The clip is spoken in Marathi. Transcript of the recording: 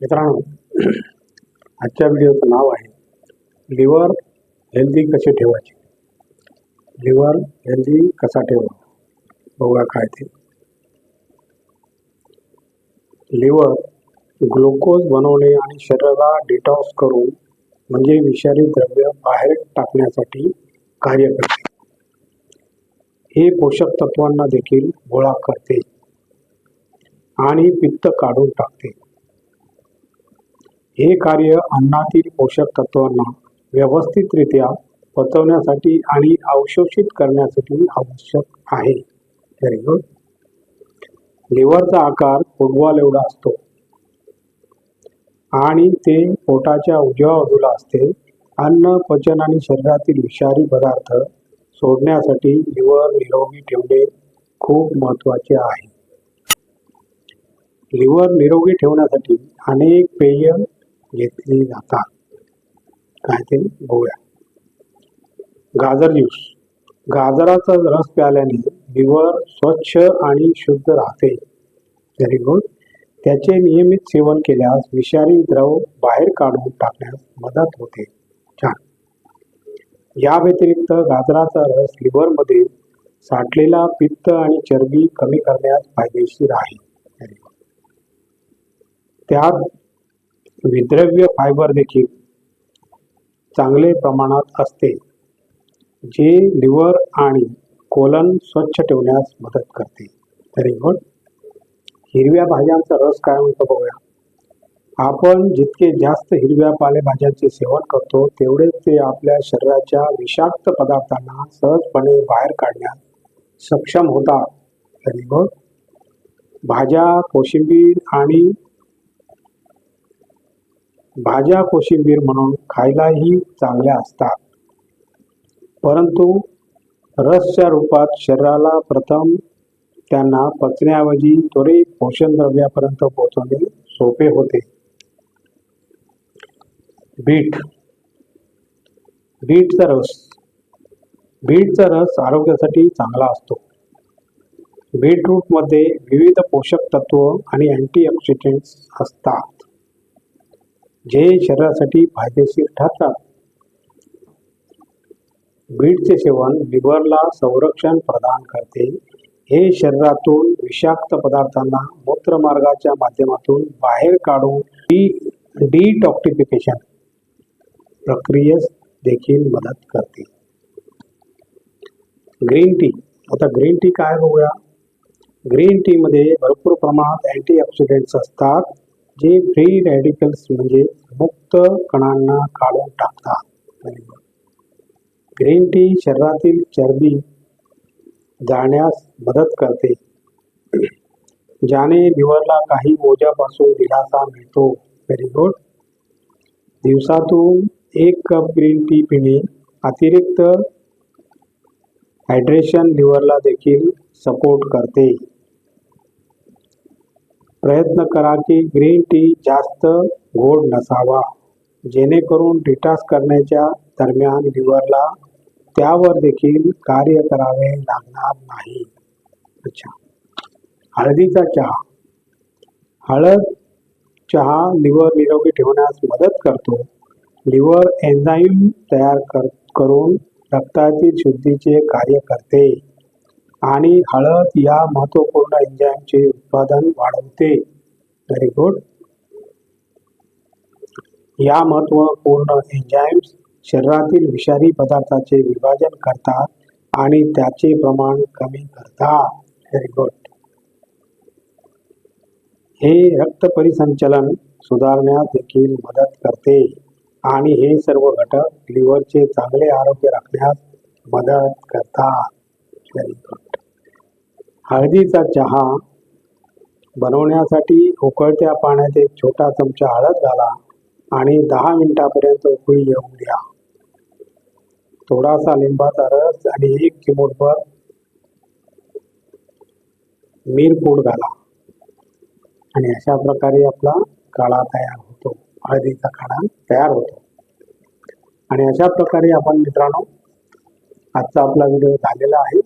मित्रांनो आजच्या व्हिडिओचं नाव आहे लिव्हर हेल्दी कसे ठेवायचे? लिव्हर हेल्दी कसा ठेवा बघा काय ते. लिव्हर ग्लुकोज बनवणे आणि शरीराला डिटॉक्स करून म्हणजे विषारी द्रव्य बाहेर टाकण्यासाठी कार्य करते. हे पोषक तत्वांना देखील गोळा करते आणि पित्त काढून टाकते. हे कार्य अन्नातील पोषक तत्वांना व्यवस्थितरित्या पचवण्यासाठी आणि अवशोषित करण्यासाठी आवश्यक आहे. व्हेरी गुड लिव्हरचा आकार फुटबॉल एवढा असतो. आणि ते पोटाच्या उजव्या बाजूला असते. अन्न पचन आणि शरीरातील विषारी पदार्थ सोडण्यासाठी लिव्हर निरोगी ठेवणे खूप महत्त्वाचे आहे. लिव्हर निरोगी ठेवण्यासाठी अनेक पेय घेतली जातात काय ते बघूया. गाजर ज्यूस गाजराचा रस प्याल्याने लिव्हर स्वच्छ आणि शुद्ध राहते. व्हेरी गुड त्याचे नियमित सेवन केल्यास विषारी द्रव बाहेर काढून टाकण्यास मदत होते. छान. या व्यतिरिक्त गाजराचा रस लिव्हरमध्ये साठलेला पित्त आणि चरबी कमी करण्यास फायदेशीर आहे. त्यात विद्रव्य फायबर देखील चांगले प्रमाणात असते जे लिव्हर आणि कोलन स्वच्छ ठेवण्यास मदत करते. तरी गुड. हिरव्या भाज्यांचा रस काय म्हणतो बघूया. आपण जितके जास्त हिरव्या पालेभाज्यांचे सेवन करतो तेवढेच ते आपल्या शरीराच्या विषाक्त पदार्थांना सहजपणे बाहेर काढण्यास सक्षम होतात. तरी गुड. भाज्या कोशिंबीर आणि भाज्या कोशिंबीर म्हणून खायलाही चांगल्या असतात. परंतु रसच्या रूपात शरीराला प्रथम त्यांना पचण्याऐवजी त्वरित पोषण द्रव्यापर्यंत पोहोचवणे सोपे होते. बीट. बीटचा रस. बीटचा रस आरोग्यासाठी चांगला असतो. बीटरूटमध्ये विविध पोषक तत्व आणि अँटीऑक्सिडंट्स असतात. जे शरीरासाठी फायदेशीर ठरतात. बीटचे सेवन लिव्हरला संरक्षण प्रदान करते. हे शरीरातून विषाक्त पदार्थांना मूत्रमार्गाच्या माध्यमातून बाहेर काढून डी डिटॉक्टिफिकेशन प्रक्रियेस देखील मदत करते. Green tea. आता ग्रीन टी काय बघूया? ग्रीन टीमध्ये भरपूर प्रमाणात अँटीऑक्सिडंट्स असतात. जे फ्री रॅडिकल्स म्हणजे मुक्त कणांना काढून टाकतात. ग्रीन टी शरीरातील चरबी जाण्यास मदत करते. ज्याने लिव्हरला काही ओझ्यापासून दिलासा मिळतो. व्हेरी गुड दिवसातून एक कप ग्रीन टी पिणे अतिरिक्त हायड्रेशन लिव्हरला देखील सपोर्ट करते. प्रयत्न करा की ग्रीन टी जास्त गोड नसावा. जेणेकरून डिटॉक्स करण्याच्या दरम्यान लिव्हरला त्यावर देखील कार्य करावे लागणार नाही. अच्छा. हळदीचा चहा. हळद चहा लिव्हर निरोगी ठेवण्यास मदत करतो. लिव्हर एन्झाईम तयार कर करून रक्तातील शुद्धीचे कार्य करते. आणि हळद या महत्त्वपूर्ण एन्झाईमचे उत्पादन वाढवते. व्हेरी गुड या महत्त्वपूर्ण एन्झाईम्स शरीरातील विषारी पदार्थाचे विभाजन करतात आणि त्याचे प्रमाण कमी करतात. व्हेरी गुड हे रक्त परिसंचलन सुधारण्यास देखील मदत करते आणि हे सर्व घटक लिव्हरचे चांगले आरोग्य राखण्यास मदत करतात. व्हेरी गुड हळदीचा चहा बनवण्यासाठी उकळत्या पाण्यात एक छोटा चमचा हळद घाला आणि दहा मिनिटापर्यंत उकळी येऊ द्या. थोडासा लिंबाचा रस आणि एक चिमूटभर मिरपूड घाला. आणि अशा प्रकारे आपला काळा तयार होतो. हळदीचा काढा तयार होतो. आणि अशा प्रकारे आपण मित्रांनो आजचा आपला व्हिडिओ झालेला आहे.